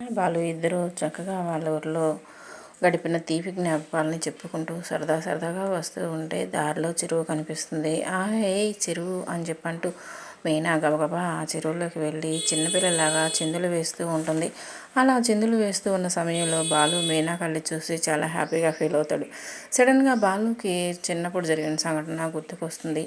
వాళ్ళు ఇద్దరు చక్కగా వాళ్ళ ఊర్లో గడిపిన తీపి జ్ఞాపకాలని చెప్పుకుంటూ సరదా సరదాగా వస్తూ ఉంటే దారిలో చెరువు కనిపిస్తుంది. ఆ ఏ చెరువు అని చెప్పంటూ మీనా గబగబా ఆ చెరువులోకి వెళ్ళి చిన్నపిల్లలాగా చిందులు వేస్తూ ఉంటుంది. అలా చిందులు వేస్తూ ఉన్న సమయంలో బాలు మీనా కళ్ళు చూసి చాలా హ్యాపీగా ఫీల్ అవుతాడు. సడన్గా బాలుకి చిన్నప్పుడు జరిగిన సంఘటన గుర్తుకొస్తుంది.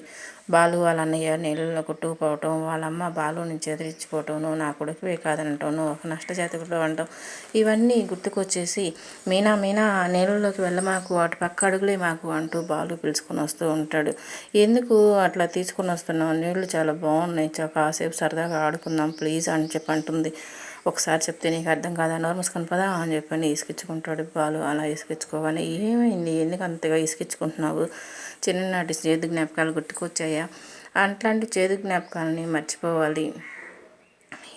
బాలు వాళ్ళ అన్నయ్య నీళ్ళలో కొట్టుకుపోవటం వాళ్ళమ్మ బాలుని చెదిరించుకోవటం నా కొడుకువే కాదనటం ఒక నష్టజాతకుడు అంటాం ఇవన్నీ గుర్తుకొచ్చేసి మీనా మీనా నీళ్ళలోకి వెళ్ళమాకు అటు పక్క అడుగులే మాకు అంటూ బాలు పిలుచుకొని వస్తూ ఉంటాడు. ఎందుకు అట్లా తీసుకొని వస్తున్నావు? నీళ్ళు చాలా బాగున్నాయి. కాసేపు సరదాగా ఆడుకుందాం ప్లీజ్ అని చెప్పి అంటుంది. ఒకసారి చెప్తే నీకు అర్థం కాదా? నార్మల్స్ కనపదా అని చెప్పని ఇసుకిచ్చుకుంటాడు బాలు. అలా ఇసుకిచ్చుకోగానే ఏమైంది? ఎందుకు అంతగా ఇసుకిచ్చుకుంటున్నావు? చిన్ననాటి చేదు జ్ఞాపకాలు గుర్తుకొచ్చాయా? అట్లాంటి చేదు జ్ఞాపకాలని మర్చిపోవాలి.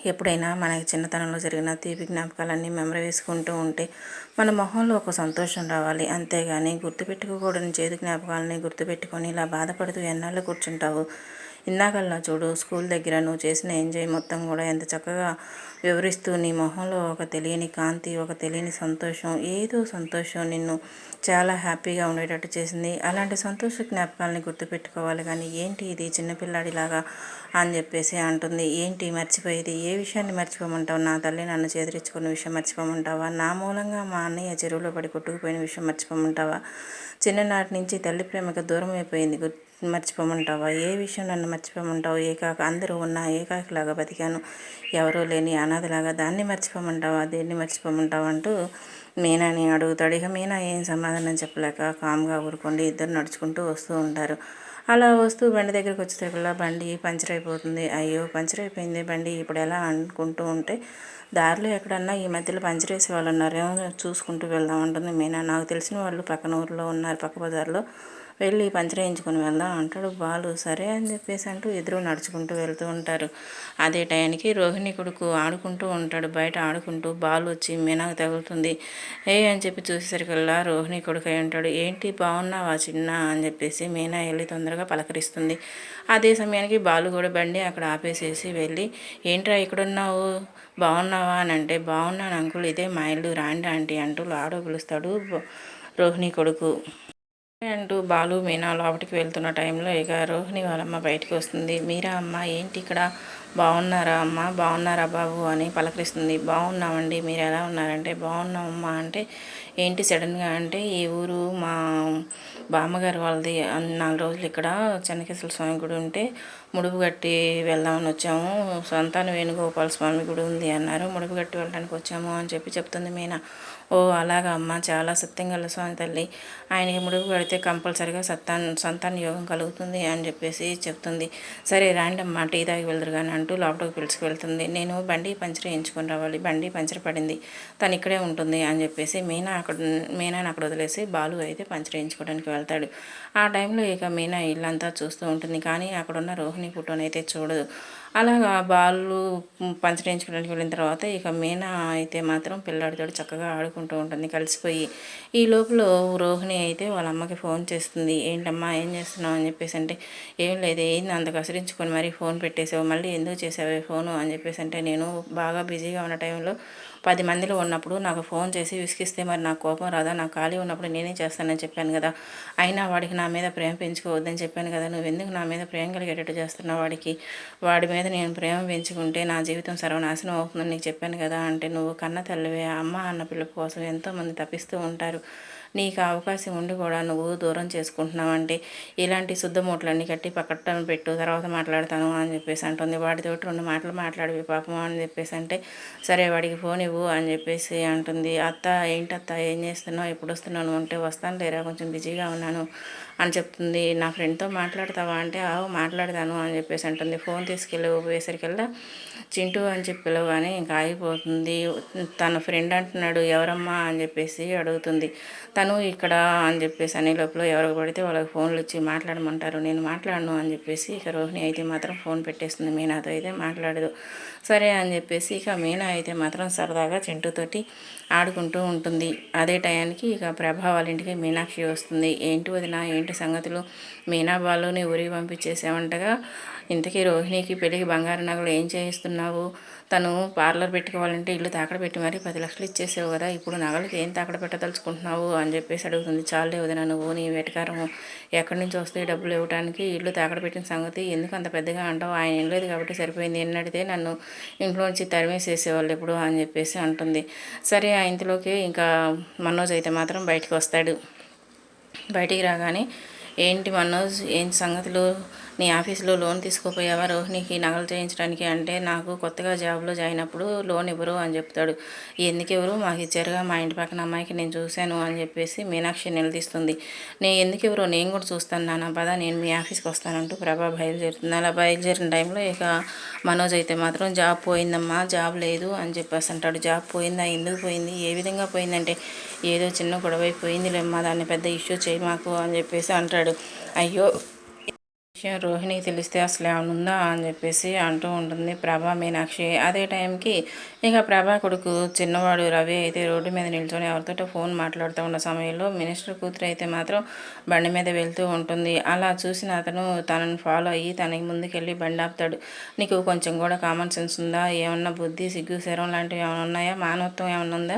ఎప్పుడైనా మనకి చిన్నతనంలో జరిగిన తీపి జ్ఞాపకాలన్నీ మెమరీ వేసుకుంటూ ఉంటే మన మొహంలో ఒక సంతోషం రావాలి. అంతేగాని గుర్తుపెట్టుకోకూడని చేదు జ్ఞాపకాలని గుర్తుపెట్టుకొని ఇలా బాధపడుతూ ఎన్నాళ్ళు కూర్చుంటావు? ఇందాకల్లా చూడు స్కూల్ దగ్గర నువ్వు చేసిన ఎంజాయ్ మొత్తం కూడా ఎంత చక్కగా వివరిస్తూ నీ మొహంలో ఒక తెలియని కాంతి ఒక తెలియని సంతోషం ఏదో సంతోషం నిన్ను చాలా హ్యాపీగా ఉండేటట్టు చేసింది. అలాంటి సంతోష జ్ఞాపకాలని గుర్తుపెట్టుకోవాలి కానీ ఏంటి ఇది చిన్నపిల్లాడిలాగా అని చెప్పేసి అంటుంది. ఏంటి మర్చిపోయేది? ఏ విషయాన్ని మర్చిపోమంటావు? నా తల్లి నన్ను చేదరించుకున్న విషయం మర్చిపోమంటావా? నా మూలంగా మా అన్నయ్య చెరువులో పడి కొట్టుకుపోయిన విషయం మర్చిపోమంటావా? చిన్ననాటి నుంచి తల్లి ప్రేమకు దూరం అయిపోయింది మర్చిపోమంటావా? ఏ విషయం నన్ను మర్చిపోమంటావు? ఏకాక అందరూ ఉన్న ఏకాకిలాగా బతికాను. ఎవరూ లేని అనాథలాగా దాన్ని మర్చిపోమంటావా? దేన్ని మర్చిపోమంటావా అంటూ మీనాని అడుగుతాడు. ఇక మీనా ఏం సమాధానం చెప్పలేక కామ్గా ఊరుకోండి. ఇద్దరు నడుచుకుంటూ వస్తూ ఉంటారు. అలా వస్తూ బండి దగ్గరికి వచ్చేసరికల్లా బండి పంచర్ అయిపోతుంది అయ్యో పంచర్ అయిపోయింది బండి. ఇప్పుడు ఎలా అనుకుంటూ ఉంటే దారిలో ఎక్కడన్నా ఈ మధ్యలో పంచర్ వేసే వాళ్ళు ఉన్నారేమో చూసుకుంటూ వెళ్దాం ఉంటుంది మీనా. నాకు తెలిసిన వాళ్ళు పక్కన ఊర్లో ఉన్నారు. పక్క బజార్లో వెళ్ళి పంచర్ వేయించుకొని వెళ్దాం అంటాడు. బాలు సరే అని చెప్పేసి అంటూ ఎదురు నడుచుకుంటూ వెళ్తూ ఉంటారు. అదే టైంకి రోహిణి కొడుకు ఆడుకుంటూ ఉంటాడు. బయట ఆడుకుంటూ బాలు వచ్చి మీనాకు తగులుతుంది. ఏ అని చెప్పి చూసేసరికల్లా రోహిణి కొడుకు అయి ఉంటాడు. ఏంటి బాగున్నావా చిన్న? అని చెప్పేసి మీనా వెళ్ళి తొందరగా పలకరిస్తుంది. అదే సమయానికి బాలు కూడా బండి అక్కడ ఆపేసేసి వెళ్ళి ఏంట్రా ఇక్కడున్నావు? బాగున్నావా అని అంటే బాగున్నాను అంకుల్ ఇదే మా ఇల్లు రాండి ఆంటీ అంటూ లాడో పిలుస్తాడు రోహిణి కొడుకు. అంటూ బాలు మీనా లోపలికి వెళ్తున్న టైంలో ఇక రోహిణి వాళ్ళమ్మ బయటికి వస్తుంది. మీరా అమ్మ ఏంటి ఇక్కడ? బాగున్నారా అమ్మ? బాగున్నారా బాబు? అని పలకరిస్తుంది. బాగున్నామండి మీరు ఎలా ఉన్నారంటే బాగున్నామమ్మా అంటే ఏంటి సడన్గా అంటే ఈ ఊరు మా బామ్మగారు వాళ్ళది నాలుగు రోజులు ఇక్కడ చెన్నకేశ్వర స్వామి గుడి ఉంటే ముడుపు కట్టి వెళ్దామని వచ్చాము. సంతాన వేణుగోపాల స్వామి గుడి ఉంది అన్నారు. ముడుపు కట్టి వెళ్ళడానికి వచ్చాము అని చెప్పి చెప్తుంది మీనా. ఓ అలాగా అమ్మ చాలా సత్యంగల స్వామి తల్లి. ఆయనకి ముడుపు కడితే కంపల్సరిగా సత్తాన్ సంతాన యోగం కలుగుతుంది అని చెప్పేసి చెప్తుంది. సరే రాండమ్మా టీ తాగి వెళ్దరు కానీ అంటూ లోపలికి పిలుచుకెళ్తుంది నేను బండి పంచర్ వేయించుకొని రావాలి. బండి పంచర్ పడింది. తను ఇక్కడే ఉంటుంది అని చెప్పేసి మీనా అక్కడ మీనాని అక్కడ వదిలేసి బాలు అయితే పంచర్ వేయించుకోవడానికి వెళ్తాడు. ఆ టైంలో ఇక మీనా ఇల్లంతా చూస్తూ ఉంటుంది. కానీ అక్కడ ఉన్న రోహిణి ఫోటోనైతే అయితే చూడదు. అలాగా బాలు పంచడించుకోవడానికి వెళ్ళిన తర్వాత ఇక మీనా అయితే మాత్రం పిల్లాడితో చక్కగా ఆడుకుంటూ ఉంటుంది కలిసిపోయి. ఈ లోపల రోహిణి అయితే వాళ్ళ అమ్మకి ఫోన్ చేస్తుంది. ఏంటమ్మా ఏం చేస్తున్నావు? అని చెప్పేసి అంటే ఏం లేదు ఏంది అంత కసిరించుకొని మరీ ఫోన్ పెట్టేసావు? మళ్ళీ ఎందుకు చేసావు ఫోను? అని చెప్పేసి అంటే నేను బాగా బిజీగా ఉన్న టైంలో పది మందిలో ఉన్నప్పుడు నాకు ఫోన్ చేసి విసిగిస్తే మరి నాకు కోపం రాదా? నాకు ఖాళీ ఉన్నప్పుడు నేనే చేస్తానని చెప్పాను కదా. అయినా వాడికి నా మీద ప్రేమ పెంచుకోవద్దని చెప్పాను కదా. నువ్వు ఎందుకు నా మీద ప్రేమ కలిగేటట్టు చేస్తున్నావు వాడికి? వాడి మీద నేను ప్రేమ పెంచుకుంటే నా జీవితం సర్వనాశనం అవుతుందని నీకు చెప్పాను కదా అంటే నువ్వు కన్న తల్లివే అమ్మ అన్న పిల్ల కోసం ఎంతోమంది తప్పిస్తూ ఉంటారు. నీకు అవకాశం ఉండి కూడా నువ్వు దూరం చేసుకుంటున్నావు అంటే ఇలాంటి శుద్ధమూట్లన్నీ కట్టి పక్కన పెట్టు తర్వాత మాట్లాడతాను అని చెప్పేసి అంటుంది. వాడితోటి రెండు మాటలు మాట్లాడివి పాపం అని చెప్పేసి అంటే సరే వాడికి ఫోన్ ఇవ్వు అని చెప్పేసి అంటుంది. అత్త ఏంటత్త ఏం చేస్తున్నావు? ఎప్పుడు వస్తున్నాను అంటే వస్తాను లేరా? కొంచెం బిజీగా ఉన్నాను అని చెప్తుంది. నా ఫ్రెండ్తో మాట్లాడతావా అంటే ఆవు మాట్లాడతాను అని చెప్పేసి అంటుంది. ఫోన్ తీసుకెళ్ళి పోయేసరికల్లా చింటూ అని చెప్పి పిలవగానే ఇంకా ఆగిపోతుంది. తన ఫ్రెండ్ అంటున్నాడు ఎవరమ్మా అని చెప్పేసి అడుగుతుంది. తను ఇక్కడ అని చెప్పేసి అనే లోపల ఎవరికి పడితే వాళ్ళకి ఫోన్లు ఇచ్చి మాట్లాడమంటారు నేను మాట్లాడను అని చెప్పేసి ఇక రోహిణి అయితే మాత్రం ఫోన్ పెట్టేస్తుంది మీనాతో అయితే మాట్లాడదు. సరే అని చెప్పేసి ఇక మీనా అయితే మాత్రం సరదాగా చింటూతోటి ఆడుకుంటూ ఉంటుంది. అదే టయానికి ఇక ప్రభా వాళ్ళ ఇంటికి మీనాక్షి వస్తుంది. ఏంటి వదిన ఏంటి సంగతులు? మీనా బాలుని ఊరికి పంపించేసామంటగా ఇంతకీ రోహిణికి పెళ్ళికి బంగారు నగలు ఏం చేయిస్తున్నావు? తను పార్లర్ పెట్టుకోవాలంటే ఇల్లు తాకడ పెట్టి మరీ పది లక్షలు ఇచ్చేసావు కదా ఇప్పుడు నగలకి ఏం తాకడ పెట్టదలుచుకుంటున్నావు అని చెప్పేసి అడుగుతుంది. చాలే వదిన నువ్వు నీ వెటకారం ఎక్కడి నుంచి వస్తాయి డబ్బులు ఇవ్వడానికి ఇల్లు తాకడ పెట్టిన సంగతి ఎందుకు అంత పెద్దగా అంటావు? ఆయన ఏం లేదు కాబట్టి సరిపోయింది. ఎన్నడితే నన్ను ఇంట్లో నుంచి తరిమేసేసేవాళ్ళు ఎప్పుడు అని చెప్పేసి అంటుంది. సరే ఆ ఇంతలోకి ఇంకా మనోజ్ అయితే మాత్రం బయటకు వస్తాడు. బయటికి రాగానే ఏంటి మనోజ్? ఏంటి సంగతులు? నీ ఆఫీస్లో లోన్ తీసుకోపోయావా? రోహిణికి నగలు చేయించడానికి అంటే నాకు కొత్తగా జాబ్లో జాయిన్ అప్పుడు లోన్ ఇవ్వరు అని చెప్తాడు. ఎందుకు ఎవరు మాకు ఇచ్చారుగా మా ఇంటి పక్కన అమ్మాయికి నేను చూశాను అని చెప్పేసి మీనాక్షి నిలదీస్తుంది. నేను ఎందుకు ఇవ్వరు? నేను కూడా చూస్తాను నాన్న పద నేను మీ ఆఫీస్కి వస్తానంటూ ప్రభా బయలుదేరుతుంది. అలా బయలుదేరిన టైంలో ఇక మనోజ్ అయితే మాత్రం జాబ్ పోయిందమ్మా జాబ్ లేదు అని చెప్పేసి అంటాడు. జాబ్ పోయిందా? ఎందుకు పోయింది? ఏ విధంగా పోయిందంటే ఏదో చిన్న గొడవ పోయిందిలేమ్మా దాన్ని పెద్ద ఇష్యూ చేయి మాకు అని చెప్పేసి అంటాడు. అయ్యో విషయం రోహిణికి తెలిస్తే అసలు ఏమైనా ఉందా అని చెప్పేసి అంటూ ఉంటుంది ప్రభా మీనాక్షి. అదే టైంకి ఇక ప్రభా కొడుకు చిన్నవాడు రవి అయితే రోడ్డు మీద నిల్చొని ఎవరితో ఫోన్ మాట్లాడుతూ ఉన్న సమయంలో మినిస్టర్ కూతురు అయితే మాత్రం బండి మీద వెళ్తూ ఉంటుంది. అలా చూసిన అతను తనను ఫాలో అయ్యి తనకి ముందుకెళ్ళి బండి ఆపుతాడు. నీకు కొంచెం కూడా కామన్ సెన్స్ ఉందా? ఏమన్నా బుద్ధి సిగ్గు శరం లాంటివి ఏమైనా ఉన్నాయా? మానవత్వం ఏమైనా ఉందా?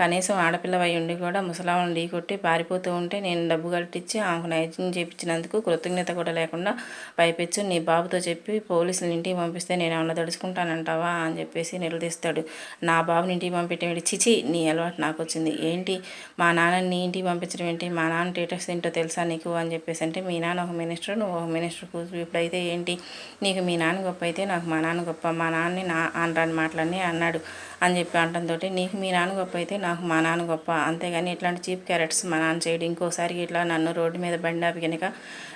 కనీసం ఆడపిల్ల అయి ఉండి కూడా ముసలామని ఢీ కొట్టి పారిపోతూ ఉంటే నేను డబ్బు కట్టించి ఆమెకు నైజం చేయించినందుకు కృతజ్ఞత కూడా లేకుండా పైపెచ్చు నీ బాబుతో చెప్పి పోలీసులు ఇంటికి పంపిస్తే నేను ఏమన్నా తడుచుకుంటానంటావా అని చెప్పేసి నిలదీస్తాడు. నా బాబుని ఇంటికి పంపించడం చిచి నీ అలవాటు నాకు వచ్చింది. ఏంటి? మా నాన్నని ఇంటికి పంపించడం ఏంటి? మా నాన్న స్టేటస్ ఏంటో తెలుసా నీకు అని చెప్పేసి అంటే మీ నాన్న ఒక మినిస్టర్ నువ్వు ఒక మినిస్టర్ కూతురు. ఇప్పుడైతే ఏంటి? నీకు మీ నాన్న గొప్ప అయితే నాకు మా నాన్న గొప్ప. మా నాన్నని నా అనరాని మాటలన్నీ అన్నాడు. అని చెప్పి అంటంతో నీకు మీ నాన్న గొప్ప అయితే నాకు మా నాన్న గొప్ప. అంతేగాని ఇట్లాంటి చీప్ క్యారెట్స్ మా నాన్న చేయడం. ఇంకోసారి ఇట్లా నన్ను రోడ్డు మీద బండి ఆపి కనుక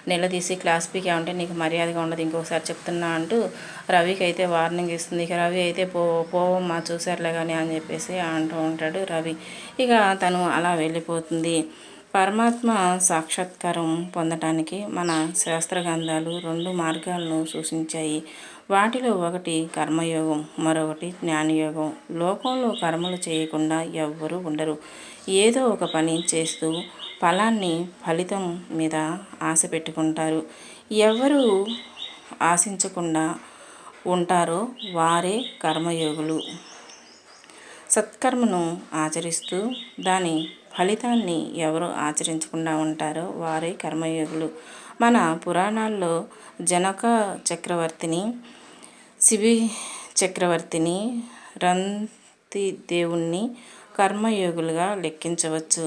నిలదీసి క్లాస్ పీకే ఉంటే నీకు మర్యాదగా ఉండదు. ఇంకోసారి చెప్తున్నా అంటూ రవికి అయితే వార్నింగ్ ఇస్తుంది. ఇక రవి అయితే పో పోవమ్మా చూసారులే కానీ అని చెప్పేసి అంటూ ఉంటాడు రవి. ఇక తను అలా వెళ్ళిపోతుంది. పరమాత్మ సాక్షాత్కారం పొందటానికి మన శాస్త్రగ్రంథాలు రెండు మార్గాలను సూచించాయి. వాటిలో ఒకటి కర్మయోగం మరొకటి జ్ఞానయోగం. లోకంలో కర్మలు చేయకుండా ఎవ్వరూ ఉండరు. ఏదో ఒక పని చేస్తూ ఫలాన్ని ఫలితం మీద ఆశ పెట్టుకుంటారు. ఎవరు ఆశించకుండా ఉంటారో వారే కర్మయోగులు. సత్కర్మను ఆచరిస్తూ దాని ఫలితాన్ని ఎవరు ఆచరించకుండా ఉంటారో వారే కర్మయోగులు. మన పురాణాల్లో జనక చక్రవర్తిని శిబి చక్రవర్తిని రంతి దేవుణ్ణి కర్మయోగులుగా లెక్కించవచ్చు.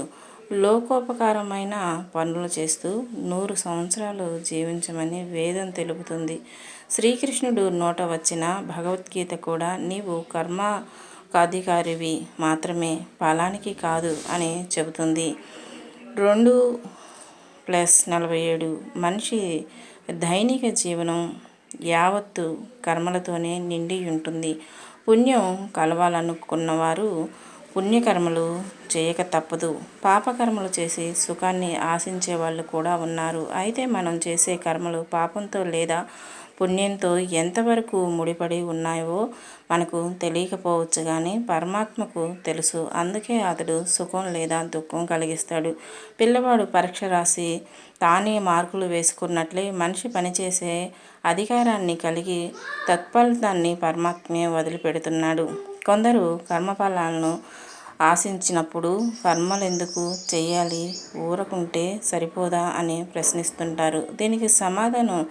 లోకోపకారమైన పనులు చేస్తూ నూరు సంవత్సరాలు జీవించమని వేదం తెలుపుతుంది. శ్రీకృష్ణుడు నోట వచ్చిన భగవద్గీత కూడా నీవు కర్మ కాధికారివి మాత్రమే ఫలానికి కాదు అని చెబుతుంది. రెండు ప్లస్ నలభై ఏడు. మనిషి దైనిక జీవనం యావత్తు కర్మలతోనే నిండి ఉంటుంది పుణ్యం కలవాలనుకున్నవారు పుణ్యకర్మలు చేయక తప్పదు. పాపకర్మలు చేసి సుఖాన్ని ఆశించే వాళ్ళు కూడా ఉన్నారు. అయితే మనం చేసే కర్మలు పాపంతో లేదా పుణ్యంతో ఎంతవరకు ముడిపడి ఉన్నాయో మనకు తెలియకపోవచ్చు కానీ పరమాత్మకు తెలుసు. అందుకే అతడు సుఖం లేదా దుఃఖం కలిగిస్తాడు. పిల్లవాడు పరీక్ష రాసి తానే మార్కులు వేసుకున్నట్లే మనిషి పనిచేసే అధికారాన్ని కలిగి తత్ఫలితాన్ని పరమాత్మే వదిలిపెడుతున్నాడు. కొందరు కర్మఫలాలను ఆశించినప్పుడు కర్మలు ఎందుకు చేయాలి ఊరకుంటే సరిపోదా? అని ప్రశ్నిస్తుంటారు. దీనికి సమాధానం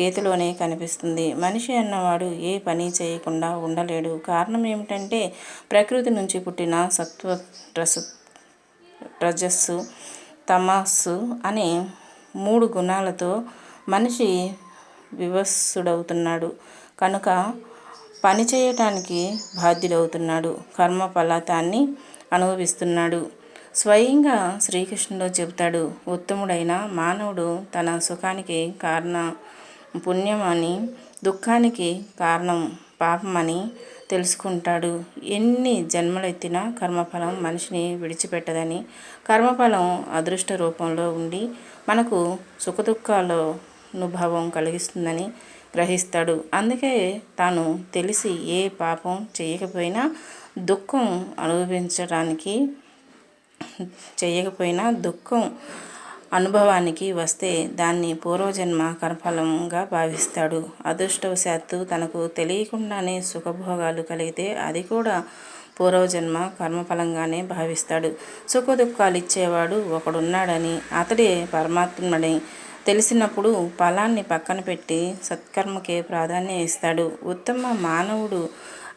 గీతలోనే కనిపిస్తుంది. మనిషి అన్నవాడు ఏ పని చేయకుండా ఉండలేడు. కారణం ఏమిటంటే ప్రకృతి నుంచి పుట్టిన సత్వ రస రజస్సు తమస్సు అనే మూడు గుణాలతో మనిషి వివస్సుడవుతున్నాడు. కనుక పని చేయటానికి బాధ్యులవుతున్నాడు కర్మ ఫలాతాన్ని అనుభవిస్తున్నాడు. స్వయంగా శ్రీకృష్ణుడు చెబుతాడు ఉత్తముడైన మానవుడు తన సుఖానికి కారణ పుణ్యమని దుఃఖానికి కారణం పాపమని తెలుసుకుంటాడు. ఎన్ని జన్మలెత్తినా కర్మఫలం మనిషిని విడిచిపెట్టదని కర్మఫలం అదృష్ట రూపంలో ఉండి మనకు సుఖదుఖాల అనుభవం కలిగిస్తుందని గ్రహిస్తాడు. అందుకే తాను తెలిసి ఏ పాపం చేయకపోయినా దుఃఖం అనుభవించడానికి చేయకపోయినా దుఃఖం అనుభవానికి వస్తే దాన్ని పూర్వజన్మ కర్మఫలంగా భావిస్తాడు. అదృష్టవశాత్తు తనకు తెలియకుండానే సుఖభోగాలు కలిగితే అది కూడా పూర్వజన్మ కర్మఫలంగానే భావిస్తాడు. సుఖ దుఃఖాలు ఇచ్చేవాడు ఒకడున్నాడని అతడే పరమాత్ముడని తెలిసినప్పుడు ఫలాన్ని పక్కన పెట్టి సత్కర్మకే ప్రాధాన్యం ఇస్తాడు. ఉత్తమ మానవుడు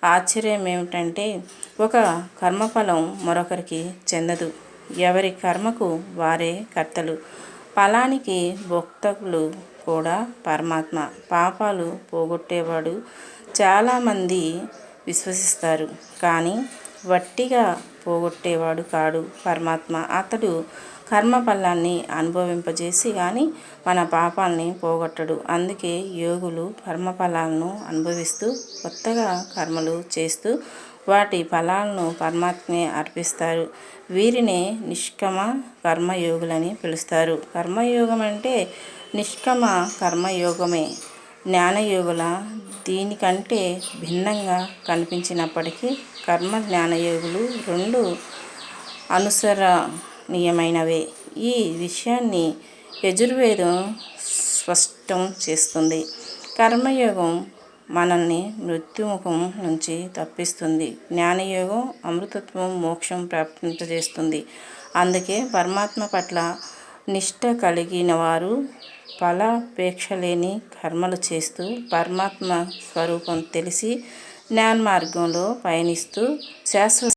ఆశ్చర్యం ఏమిటంటే ఒక కర్మఫలం మరొకరికి చెందదు. ఎవరి కర్మకు వారే కర్తలు. ఫలానికి భక్తులు కూడా పరమాత్మ. పాపాలు పోగొట్టేవాడు చాలామంది విశ్వసిస్తారు. కానీ వట్టిగా పోగొట్టేవాడు కాడు పరమాత్మ. అతడు కర్మ ఫలాన్ని అనుభవింపజేసి కానీ మన పాపాలని పోగొట్టడు. అందుకే యోగులు కర్మఫలాలను అనుభవిస్తూ కొత్తగా కర్మలు చేస్తూ వాటి ఫలాలను పరమాత్మే అర్పిస్తారు. వీరినే నిష్కమ కర్మయోగులని పిలుస్తారు. కర్మయోగం అంటే నిష్కమ కర్మయోగమే. జ్ఞానయోగుల దీనికంటే భిన్నంగా కనిపించినప్పటికీ కర్మ జ్ఞానయోగులు రెండు అనుసర నియమైనవే ఈ విషయాన్ని యజుర్వేదం స్పష్టం చేస్తుంది. కర్మయోగం మనల్ని మృత్యుముఖం నుంచి తప్పిస్తుంది. జ్ఞానయోగం అమృతత్వం మోక్షం ప్రాప్తింపజేస్తుంది. అందుకే పరమాత్మ పట్ల నిష్ట కలిగిన వారు ఫలాపేక్ష లేని కర్మలు చేస్తూ పరమాత్మ స్వరూపం తెలిసి జ్ఞాన మార్గంలో పయనిస్తూ శాశ్వత